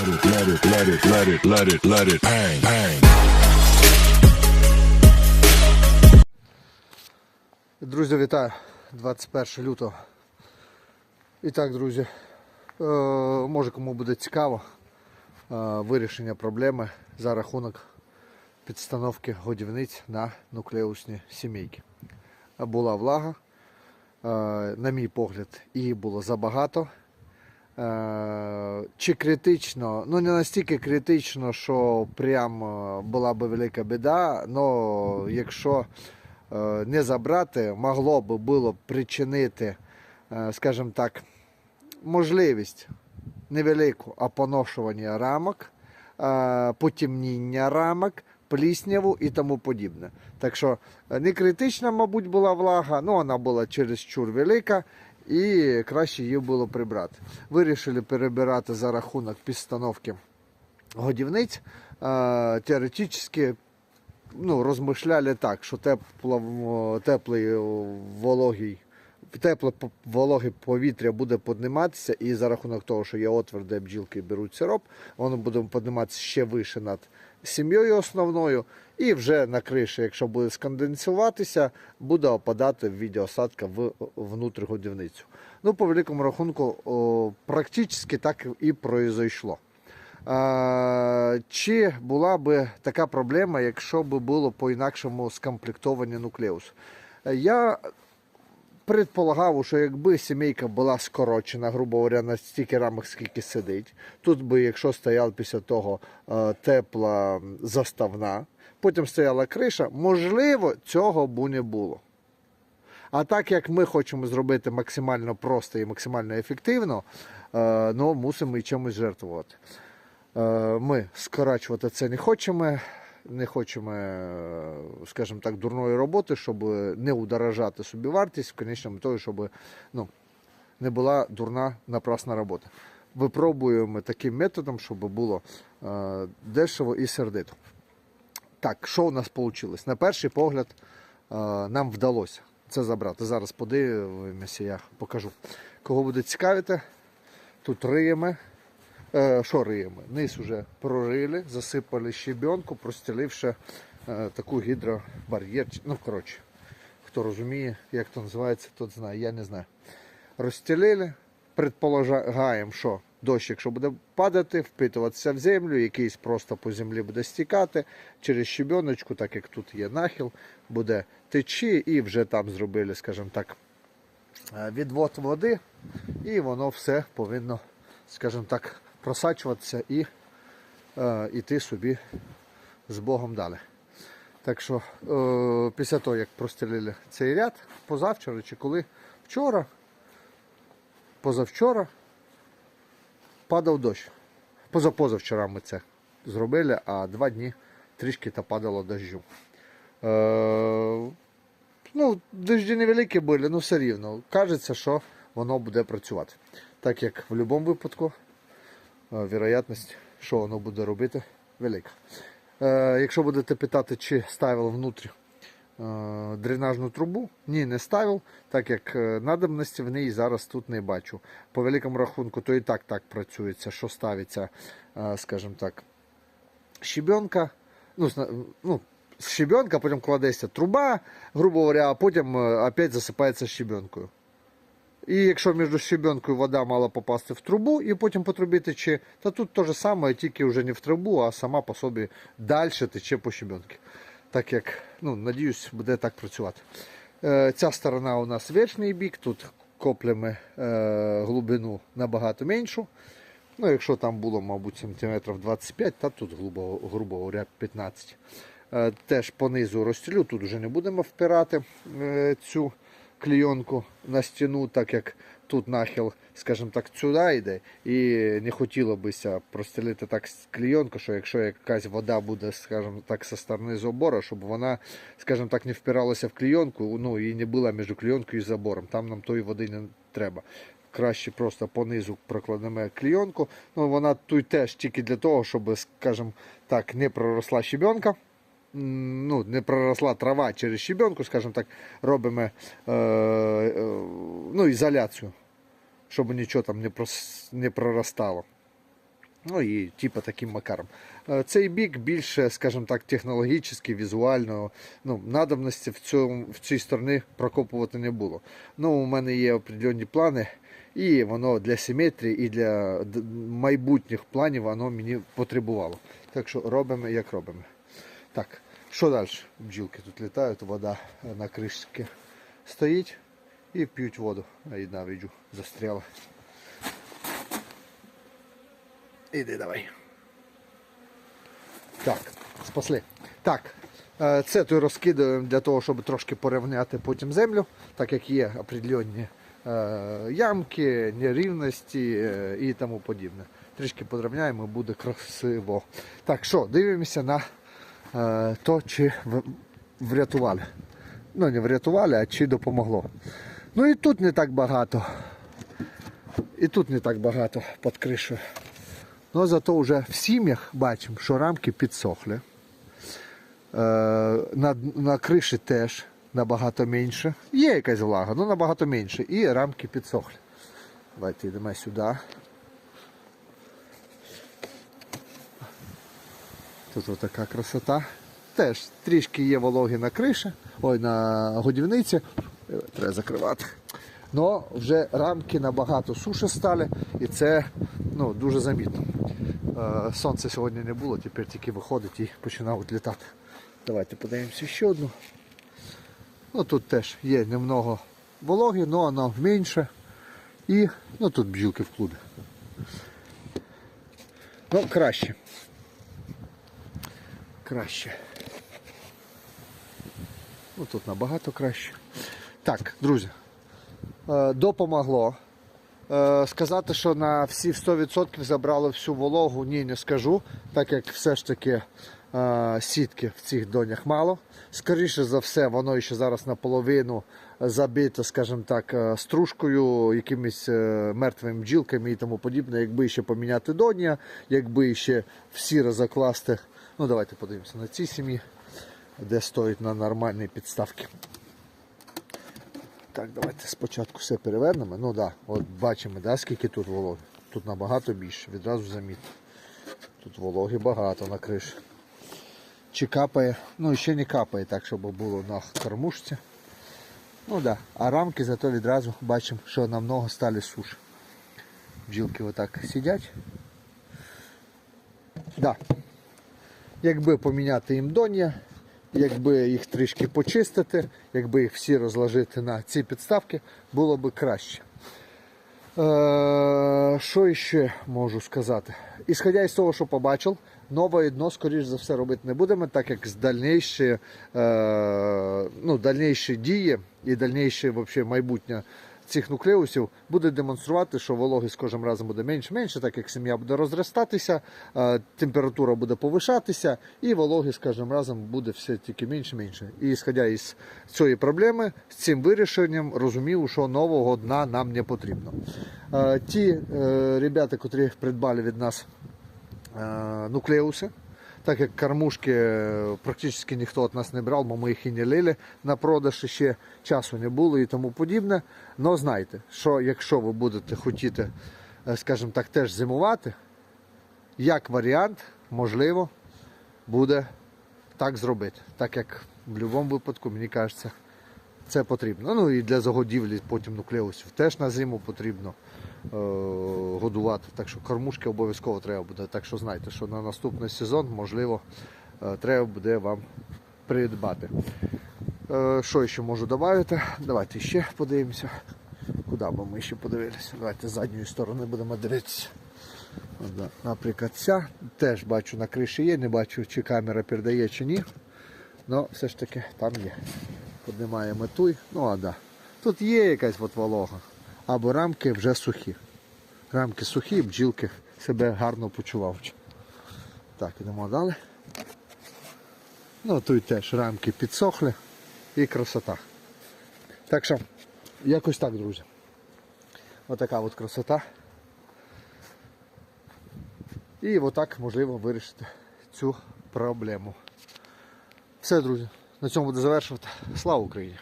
Let it, let it, let it, let it, let it, bang, bang. Друзі, вітаю! 21 лютого. І так, друзі, е, може кому буде цікаво е, вирішення проблеми за рахунок підстановки годівниць на нуклеусні сімейки. Була влага, е, на мій погляд, її було забагато. Е, Чи критично, ну не настільки критично, що прям е, була би велика біда, але якщо е, не забрати, могло би було причинити, скажімо так, можливість невелику опоношування рамок, потемніння рамок, плісняву і тому подібне. Так що не критична, мабуть, була влага, але вона була чересчур велика і краще її було прибрати. Вирішили перебирати за рахунок підстановки годівниць. Е, Теоретично ну, розмишляли так, що теплий вологий, тепле вологе повітря буде підніматися, і за рахунок того, що є отвір, де бджілки беруть сироп, воно буде підніматися ще вище над сім'єю основною, і вже на криші, якщо буде сконденсуватися, буде опадати в віді осадка в внутрігодівницю. Ну, по великому рахунку, о, практично так і произойшло. Е, Чи була би така проблема, якщо б було по-інакшому скомплектовані нуклеус? Я предполагав, що якби сімейка була скорочена, грубо говоря, на стільки рамок, скільки сидить, тут би, якщо стояла після того е, тепла заставна, потім стояла криша, можливо, цього б не було. А так як ми хочемо зробити максимально просто і максимально ефективно, е, ну, мусимо і чимось жертвувати. Е, Ми скорачувати це не хочемо, не хочемо, е, скажімо так, дурної роботи, щоб не удорожати собі вартість, в конечному того, щоб ну, не була дурна напрасна робота. Випробуємо таким методом, щоб було е, дешево і сердито. Так, що у нас вийшло? На перший погляд е, нам вдалося це забрати. Зараз подивимося, я покажу. Кого буде цікавити, тут риємо. Е, Що риємо? Низ уже прорили, засипали щебенку, простеливши е, таку гідробар'єр. Ну, коротше, хто розуміє, як то називається, тот знає, я не знаю. Розстелили, предполагаємо, що дощ, якщо буде падати, впитуватися в землю, якийсь просто по землі буде стікати через щебеночку, так як тут є нахил, буде течі і вже там зробили, скажімо так, е, відвод води, і воно все повинно, скажімо так, просачуватися і е, йти собі з Богом далі. Так що е, після того, як простелили цей ряд, позавчора чи коли вчора, позавчора падав дощ. Позапозавчора ми це зробили, а два дні трішки та падало дощу. Е, ну, дожді невеликі були, але все рівно. Кажеться, що воно буде працювати. Так як в будь-якому випадку, вірогідність, що воно буде робити, велика. Е, якщо будете питати, чи ставив внутрі е, дренажну трубу, ні, не ставив, так як е, надобності в неї зараз тут не бачу. По великому рахунку, то і так так працюється, що ставиться, скажімо так, щебенка, ну, ну, щебенка, потім кладеться труба, грубо говоря, а потім опять засипається щебенкою. І якщо між щебенкою вода мала попасти в трубу і потім по трубі тече, то тут те ж саме, тільки вже не в трубу, а сама по собі далі тече по щебенці. Так як, ну, надіюсь, буде так працювати. Е, ця сторона у нас верхній бік, тут коплемо е, глибину набагато меншу. Ну, якщо там було, мабуть, сантиметрів 25, та тут, грубо, грубо говоря, 15. Е, теж понизу розстілю, тут вже не будемо впирати е, цю клійонку на стіну, так як тут нахил, скажімо так, сюди йде. І не хотіло бися простелити так клійонку, що якщо якась вода буде, скажімо так, зі сторони забору, щоб вона, скажімо так, не впиралася в клійонку, ну і не була між клійонкою і забором. Там нам тої води не треба. Краще просто понизу прокладемо клійонку. Ну, вона тут теж тільки для того, щоб, скажімо так, не проросла щебенка. Ну, не проросла трава через щебенку, скажімо так, робимо е, е, ну, ізоляцію, щоб нічого там не, прос, не проростало. Ну і типу таким макаром. Е, Цей бік більше, скажімо так, технологічно, візуально. Ну, надобності в, цьому, в цій стороні прокопувати не було. Ну, у мене є определенні плани, і воно для симетрії і для майбутніх планів воно мені потребувало. Так що робимо, як робимо. Так, що далі? Бджілки тут літають, вода на кришці стоїть і п'ють воду. Одна виджу застряла. Іди давай. Так, спасли. Так, е, це тут розкидаємо для того, щоб трошки порівняти потім землю, так як є определенні е, ямки, нерівності е, і тому подібне. Трішки порівняємо, буде красиво. Так, що, дивимося на то, чи врятували. Ну, не врятували, а чи допомогло. Ну і тут не так багато. І тут не так багато під кришею. Ну, зато вже в сім'ях бачимо, що рамки підсохли. Е, на, на криші теж набагато менше. Є якась влага, але набагато менше. І рамки підсохли. Давайте йдемо сюди. Тут отака красота. Теж трішки є вологи на криші, ой, на годівниці. Е, Треба закривати. Но вже рамки набагато суше стали і це ну, дуже замітно. Е, Сонця сьогодні не було, тепер тільки виходить і починав літати. Давайте подивимося ще одну. Ну, тут теж є немного вологи, але воно менше. І ну, тут бджілки в клубі. Ну, краще. Краще. Ну, тут набагато краще. Так, друзі, е, допомогло. Е, Сказати, що на всі 100% забрали всю вологу, ні, не скажу, так як все ж таки е, сітки в цих донях мало. Скоріше за все, воно ще зараз наполовину забито, скажімо так, стружкою, якимись мертвими бджілками і тому подібне. Якби ще поміняти доня, якби ще всі розкласти. Ну, давайте подивимося на ці сім'ї, де стоїть на нормальній підставці. Так, давайте спочатку все перевернемо. Ну да, от бачимо, да, скільки тут вологи. Тут набагато більше, відразу замітно. Тут вологи багато на криші. Чи капає, ну ще не капає так, щоб було на кормушці. Ну да. а рамки зато відразу бачимо, що намного стали суші. Бджілки отак сидять. Да. Якби поміняти їм доння, якби їх трішки почистити, якби їх всі розложити на ці підставки, було б краще. Е, що ще можу сказати? Ісходя із того, що побачив, нове дно, скоріш за все, робити не будемо, так як з дальніші, е, ну, дальніші дії і дальніше майбутнє цих нуклеусів буде демонструвати, що вологи з кожним разом буде менше менше, так як сім'я буде розростатися, е, температура буде повишатися, і вологи з кожним разом буде все тільки менше менше. І ісходя із цієї проблеми, з цим вирішенням розумів, що нового дна нам не потрібно. Е, Ті е, ребята, котрі придбали від нас нуклеуси. Так як кормушки е, практично ніхто від нас не брав, бо ми їх і не лили на продаж, і ще часу не було і тому подібне. Но знайте, що якщо ви будете хотіти, е, скажімо так, теж зимувати, як варіант, можливо, буде так зробити. Так як в будь-якому випадку, мені кажеться, це потрібно. Ну і для загодівлі потім нуклеусів теж на зиму потрібно годувати. Так що кормушки обов'язково треба буде. Так що знайте, що на наступний сезон, можливо, е, треба буде вам придбати. Е, що ще можу додати? Давайте ще подивимося. Куди би ми ще подивилися? Давайте з задньої сторони будемо дивитися. Наприклад, ця теж бачу на криші є, не бачу, чи камера передає, чи ні. Ну, все ж таки там є. Піднімаємо туй. Ну а да. Тут є якась от волога. Або рамки вже сухі. Рамки сухі, бджілки себе гарно почувають. Так, ідемо далі. Ну тут теж рамки підсохли і красота. Так що, якось так, друзі. Отака от красота. І отак можливо вирішити цю проблему. Все, друзі, на цьому буду завершувати. Слава Україні!